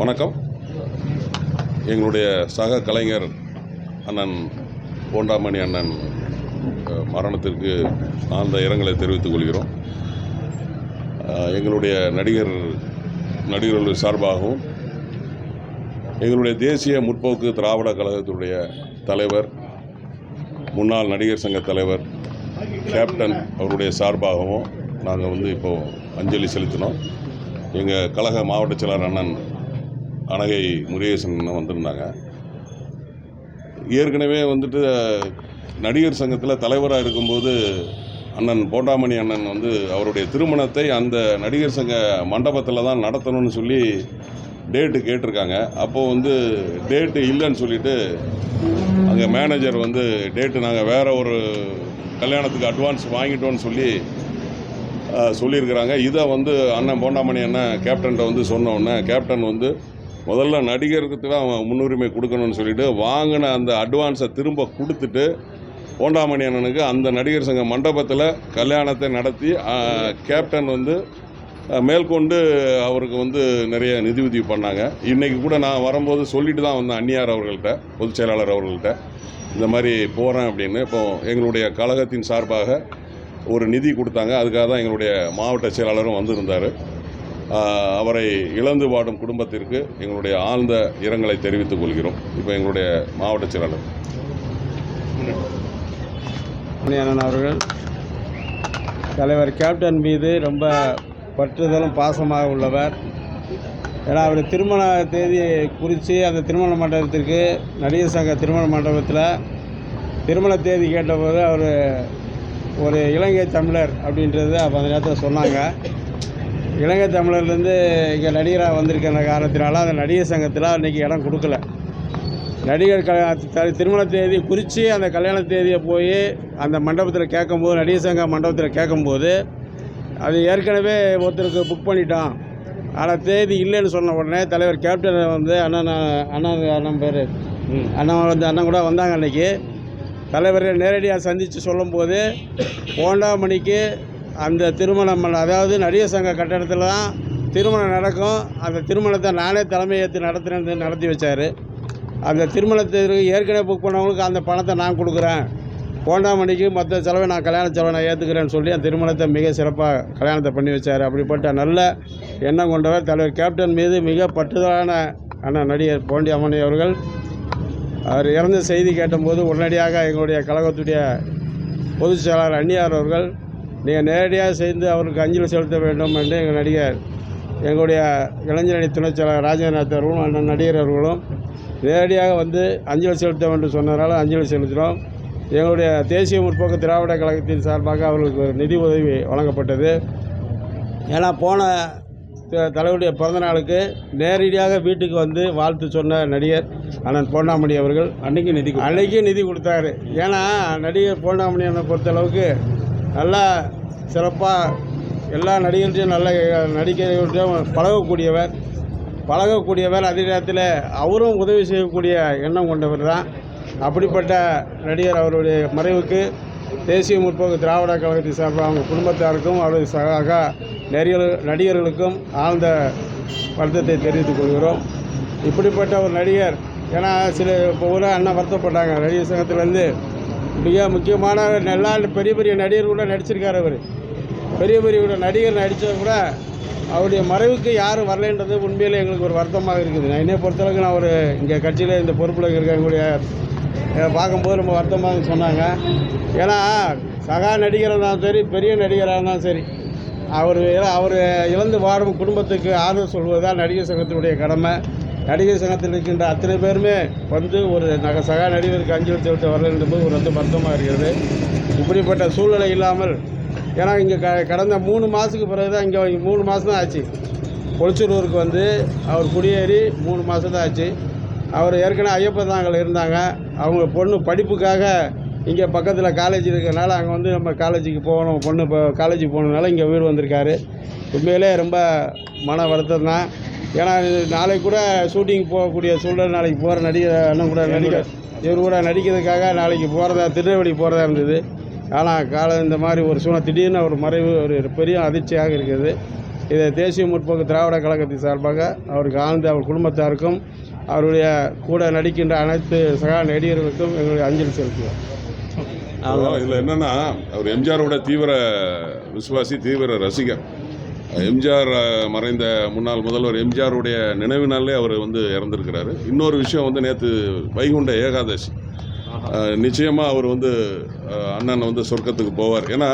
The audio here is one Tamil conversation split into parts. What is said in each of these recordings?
வணக்கம். எங்களுடைய சக கலைஞர் அண்ணன் போண்டாமணி அண்ணன் மரணத்திற்கு ஆழ்ந்த இரங்கலை தெரிவித்துக் கொள்கிறோம். எங்களுடைய நடிகர் நடிகர்கள் சார்பாகவும் எங்களுடைய தேசிய முற்போக்கு திராவிட கழகத்தினுடைய தலைவர் முன்னாள் நடிகர் சங்க தலைவர் கேப்டன் அவருடைய சார்பாகவும் நாங்கள் வந்து இப்போது அஞ்சலி செலுத்தினோம். எங்கள் கழக மாவட்ட செயலாளர் அண்ணன் அனகை முருகேசன் வந்திருந்தாங்க. ஏற்கனவே வந்துட்டு நடிகர் சங்கத்தில் தலைவராக இருக்கும்போது அண்ணன் போண்டாமணி அண்ணன் வந்து அவருடைய திருமணத்தை அந்த நடிகர் சங்க மண்டபத்தில் தான் நடத்தணும்னு சொல்லி டேட்டு கேட்டிருக்காங்க. அப்போது வந்து டேட்டு இல்லைன்னு சொல்லிட்டு அங்கே மேனேஜர் வந்து டேட்டு நாங்கள் வேறு ஒரு கல்யாணத்துக்கு அட்வான்ஸ் வாங்கிட்டோன்னு சொல்லி சொல்லியிருக்கிறாங்க. இதை வந்து அண்ணன் போண்டாமணி அண்ணன் கேப்டன்கிட்ட வந்து சொன்னோன்னே கேப்டன் வந்து முதல்ல நடிகருக்கு தான் அவன் முன்னுரிமை கொடுக்கணும்னு சொல்லிட்டு வாங்கின அந்த அட்வான்ஸை திரும்ப கொடுத்துட்டு போண்டாமணி அண்ணனுக்கு அந்த நடிகர் சங்க மண்டபத்தில் கல்யாணத்தை நடத்தி கேப்டன் வந்து மேற்கொண்டு அவருக்கு வந்து நிறைய நிதி உதவி பண்ணாங்க. இன்றைக்கி கூட நான் வரும்போது சொல்லிட்டு தான் வந்தேன் அந்நியார் அவர்கள்ட்ட பொதுச் செயலாளர் அவர்கள்ட்ட. இந்த மாதிரி போகிறேன் அப்படின்னு. இப்போ எங்களுடைய கழகத்தின் சார்பாக ஒரு நிதி கொடுத்தாங்க. அதுக்காக தான் எங்களுடைய மாவட்ட செயலாளரும் வந்திருந்தார். அவரை இழந்து வாடும் குடும்பத்திற்கு எங்களுடைய ஆழ்ந்த இரங்கலை தெரிவித்துக் கொள்கிறோம். இப்போ எங்களுடைய மாவட்ட செயலாளர். மணியண்ணன் அவர்கள் தலைவர் கேப்டன் மீது ரொம்ப பற்றுதலும் பாசமாக உள்ளவர். ஏன்னா அவர் திருமண தேதி குறித்து அந்த திருமண மண்டபத்திற்கு நடிகர் சங்க திருமண மண்டபத்தில் திருமண தேதி கேட்டபோது அவர் ஒரு இலங்கை தமிழர் அப்படின்றது அப்போ அந்த நேரத்தில் சொன்னாங்க. இலங்கை தமிழர்லேருந்து இங்கே நடிகராக வந்திருக்கிற காரணத்தினால அந்த நடிகர் சங்கத்தில் அன்றைக்கி இடம் கொடுக்கல. நடிகர் க திருமண தேதி குறித்து அந்த கல்யாண தேதியை போய் அந்த மண்டபத்தில் கேட்கும்போது நடிகர் சங்க மண்டபத்தில் கேட்கும்போது அது ஏற்கனவே ஒருத்தருக்கு புக் பண்ணிட்டோம் ஆனால் தேதி இல்லைன்னு சொன்ன உடனே தலைவர் கேப்டன் வந்து அண்ணன் அண்ணன் அண்ணன் பேர் அண்ணன் வந்து அண்ணன் கூட வந்தாங்க அன்னைக்கு. தலைவரை நேரடியாக சந்தித்து சொல்லும்போது போண்டாமணிக்கு அந்த திருமணம் அதாவது நடிகர் சங்க கட்டடத்தில் தான் திருமணம் நடக்கும். அந்த திருமணத்தை நானே தலைமை ஏற்று நடத்தி வச்சார். அந்த திருமணத்திற்கு ஏற்கனவே புக் பண்ணவங்களுக்கு அந்த பணத்தை நான் கொடுக்குறேன். போண்டாமணிக்கு மற்ற செலவை நான் கல்யாண செலவை நான் ஏற்றுக்கிறேன்னு சொல்லி அந்த திருமணத்தை மிக சிறப்பாக கல்யாணத்தை பண்ணி வச்சார். அப்படிப்பட்ட நல்ல எண்ணம் கொண்டவர் தலைவர். கேப்டன் மீது மிக பற்றுதலான அண்ணன் நடிகர் போண்டி அம்மணி அவர்கள். அவர் இறந்த செய்தி கேட்டபோது உடனடியாக எங்களுடைய கழகத்துடைய பொதுச் செயலாளர் அந்நியார் அவர்கள் நீங்கள் நேரடியாக சேர்ந்து அவருக்கு அஞ்சலி செலுத்த வேண்டும் என்று எங்கள் நடிகர் எங்களுடைய இளைஞரணி துணைச் செயலாளர் ராஜேந்திரநாத் அவர்களும் அண்ணன் நடிகர் அவர்களும் நேரடியாக வந்து அஞ்சலி செலுத்த வேண்டும் சொன்னதால் அஞ்சலி செலுத்தினோம். எங்களுடைய தேசிய முற்போக்கு திராவிட கழகத்தின் சார்பாக அவர்களுக்கு ஒரு நிதி உதவி வழங்கப்பட்டது. ஏன்னா போன தலைவருடைய பிறந்த நாளுக்கு நேரடியாக வீட்டுக்கு வந்து வாழ்த்து சொன்ன நடிகர் அண்ணன் போண்டாமணி அவர்கள். அன்னைக்கு நிதி அன்னைக்கு நிதி கொடுத்தாரு. ஏன்னா நடிகர் போண்டாமணி அண்ணனை பொறுத்தளவுக்கு நல்லா சிறப்பாக எல்லா நடிகர்களையும் நல்ல நடிகர்களையும் பழகக்கூடியவர். பழகக்கூடியவர். அதே நேரத்தில் அவரும் உதவி செய்யக்கூடிய எண்ணம் கொண்டவர் தான். அப்படிப்பட்ட நடிகர் அவருடைய மறைவுக்கு தேசிய முற்போக்கு திராவிட கழகத்தின் சார்பாக அவங்க குடும்பத்தாருக்கும் அவரது சக நடிகர் நடிகர்களுக்கும் ஆழ்ந்த வருத்தத்தை தெரிவித்துக் கொள்கிறோம். இப்படிப்பட்ட ஒரு நடிகர் ஏன்னா சில இப்போ கூட அண்ணா வருத்தப்பட்டாங்க. நடிகர் சங்கத்திலேருந்து மிக முக்கியமான எல்லா பெரிய பெரிய நடிகர் கூட நடிச்சிருக்கார் அவர். பெரிய பெரிய கூட நடிகர் நடித்தது கூட அவருடைய மறைவுக்கு யாரும் வரலைன்றது உண்மையிலே எங்களுக்கு ஒரு வருத்தமாக இருக்குது. நான் என்னை பொறுத்தளவுக்கு நான் ஒரு இங்கே கட்சியில் இந்த பொறுப்பில் இருக்க எங்களுடைய பார்க்கும்போது ரொம்ப வருத்தமாக சொன்னாங்க. ஏன்னா சகா நடிகராக இருந்தாலும் சரி பெரிய நடிகராக இருந்தாலும் சரி அவர் அவர் இழந்து வாடும் குடும்பத்துக்கு ஆறுதல் சொல்வதுதான் நடிகர் சங்கத்தினுடைய கடமை. நடிகர் சங்கத்தில் இருக்கின்ற அத்தனை பேருமே வந்து ஒரு நக சகா நடிகருக்கு அஞ்சலி செலுத்த வரலன்றது ஒரு வந்து வருத்தமாக இருக்கிறது. இப்படிப்பட்ட சூழ்நிலை இல்லாமல் ஏன்னா இங்கே க கடந்த மூணு மாதத்துக்கு பிறகு தான் இங்கே மூணு மாதம் தான் ஆச்சு. பொலிச்சூருக்கு வந்து அவர் குடியேறி மூணு மாதம் தான் ஆச்சு. அவர் ஏற்கனவே ஐயப்ப தாங்கள் இருந்தாங்க. அவங்க பொண்ணு படிப்புக்காக இங்கே பக்கத்தில் காலேஜ் இருக்கிறனால அங்கே வந்து நம்ம காலேஜுக்கு போகணும். பொண்ணு இப்போ காலேஜுக்கு போகணுனால இங்கே வீடு வந்திருக்காரு. உண்மையிலே ரொம்ப மன வருத்தம் தான். ஏன்னா நாளைக்கு கூட ஷூட்டிங் போகக்கூடிய சூழ்நிலை நாளைக்கு போகிற நடிகர் அண்ணன் கூட நடிக்க இவர் கூட நடிக்கிறதுக்காக நாளைக்கு போகிறதா திருநெல்வேலி போகிறதா இருந்தது. ஆனால் காலம் இந்த மாதிரி ஒரு சூழ்நிலை திடீர்னு ஒரு மறைவு ஒரு பெரிய அதிர்ச்சியாக இருக்குது இதை தேசிய முற்போக்கு திராவிட கழகத்தின் சார்பாக அவருக்கு ஆழ்ந்த அவர் குடும்பத்தாருக்கும் அவருடைய கூட நடிக்கின்ற அனைத்து சகா நடிகர்களுக்கும் எங்களுடைய அஞ்சலி செலுத்துவோம். இதில் என்னென்னா அவர் எம்ஜிஆரோட தீவிர விசுவாசி தீவிர ரசிகர். எம்ஜிஆர் மறைந்த முன்னாள் முதல்வர் எம்ஜிஆருடைய நினைவு நாளிலே அவர் வந்து இறந்துருக்கிறாரு. இன்னொரு விஷயம் வந்து நேற்று வைகுண்ட ஏகாதசி. நிச்சயமாக அவர் வந்து அண்ணன் வந்து சொர்க்கத்துக்கு போவார். ஏன்னா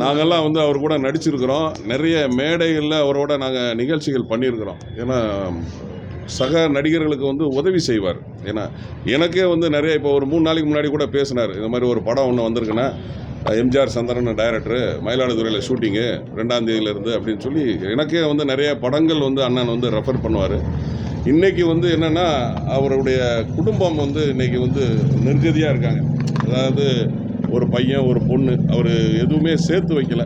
நாங்கெல்லாம் வந்து அவர் கூட நடிச்சிருக்கிறோம். நிறைய மேடைகளில் அவரோட நாங்கள் நிகழ்ச்சிகள் பண்ணியிருக்கிறோம். ஏன்னா சக நடிகர்களுக்கு வந்து உதவி செய்வார். ஏன்னா எனக்கே வந்து நிறைய இப்போ ஒரு மூணு நாளைக்கு முன்னாடி கூட பேசினார். இந்த மாதிரி ஒரு படம் ஒன்று வந்திருக்குன்னா M G R Chandran director மயிலாடுதுறையில் ஷூட்டிங்கு ரெண்டாம் தேதியிலேருந்து அப்படின்னு சொல்லி எனக்கே வந்து நிறைய படங்கள் வந்து அண்ணன் வந்து ரெஃபர் பண்ணுவார். இன்றைக்கி வந்து என்னென்னா அவருடைய குடும்பம் வந்து இன்னைக்கு வந்து நிர்கதியாக இருக்காங்க. அதாவது ஒரு பையன் ஒரு பொண்ணு அவர் எதுவுமே சேர்த்து வைக்கல.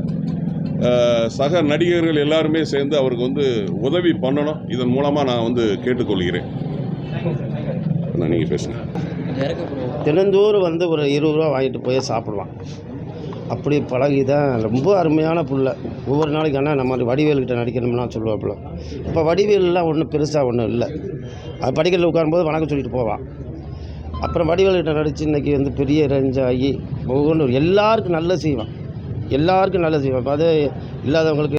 சக நடிகர்கள் எல்லாருமே சேர்ந்து அவருக்கு வந்து உதவி பண்ணணும். இதன் மூலமாக நான் வந்து கேட்டுக்கொள்கிறேன். நீங்கள் பேசுங்க. தினந்தோறும் வந்து ஒரு இருபது ரூபா வாங்கிட்டு போய் சாப்பிடுவான் அப்படி பழகி தான் ரொம்ப அருமையான புள்ள. ஒவ்வொரு நாளைக்கு ஆனால் நம்ம வடிவேலுக்கிட்ட நடிக்கணும்னா சொல்லுவாப்புல. இப்போ வடிவேலெலாம் ஒன்றும் பெருசாக ஒன்றும் இல்லை. அது படிக்கல உட்காரும்போது வணக்கம் சொல்லிட்டு போவான். அப்புறம் வடிவேலுக்கிட்ட நடித்து இன்றைக்கி வந்து பெரிய ரேஞ்ச் ஆகி ஒவ்வொன்றும் எல்லாருக்கும் நல்லது செய்வான். எல்லாருக்கும் நல்லது செய்வான். இப்போ அது இல்லாதவங்களுக்கு